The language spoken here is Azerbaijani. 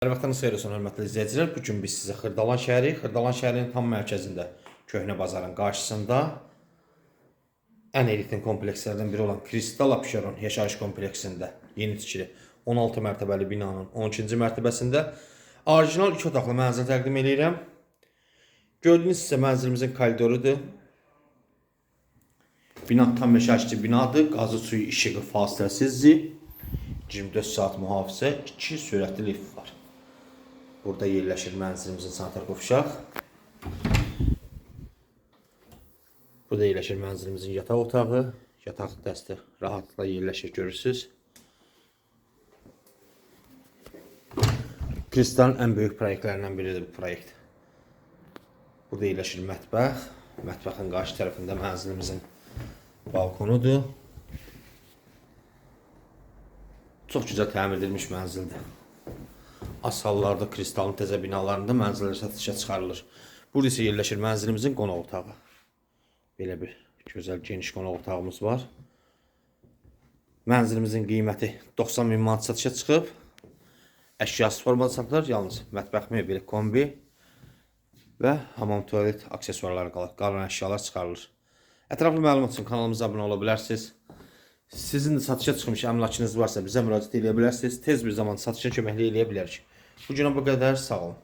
Hər vaxtınız xeyir olsun hörmətli izləyicilər. Bu gün biz sizə Xırdalan şəhəri, Xırdalan şəhərinin tam mərkəzində, Köhnə bazarın qarşısında ən elitin komplekslərdən biri olan Kristal Abşeron yaşayış kompleksində yeni tikili 16 mərtəbəli binanın 12-ci mərtəbəsində orijinal 2 otaqlı mənzil təqdim edirəm. Gördüyünüz isə mənzilimizin koridorudur. Bina tam yaşayışçı binadır. Qazı suyu işığı fasiləsizdir. 24 saat mühafizə, 2 sürətli lift var. Burada yerləşir mənzilimizin sanitar qovşaq. Burada yerləşir mənzilimizin yataq otağı. Yataq dəsti rahatlıqla yerləşir görürsüz. Kristalın ən böyük proyektlərindən biridir bu proyekt. Burada yerləşir mətbəx. Mətbəxin qarşı tərəfində mənzilimizin balkonudur. Çox gözəl təmir edilmiş mənzildir. Az hallarda kristalın təzə binalarında mənzillər satışa çıxarılır. Burada isə yerləşir mənzilimizin qonaq otağı. Belə bir gözəl geniş qonaq otağımız var. Mənzilimizin qiyməti 90 min manat satışa çıxıb. Əşyası formada satılır, yalnız mətbəx mebeli, kombi və hamam tualet aksesuarları qalır. Qalan əşyalar çıxarılır. Ətraflı məlumat üçün kanalımıza abunə ola bilərsiniz. Sizin də satışa çıxmış əmlakınız varsa bizə müraciət edə bilərsiniz. Tez bir zaman satışa köməklik eləyə bilərik. Ucuna não kadar sağ ol.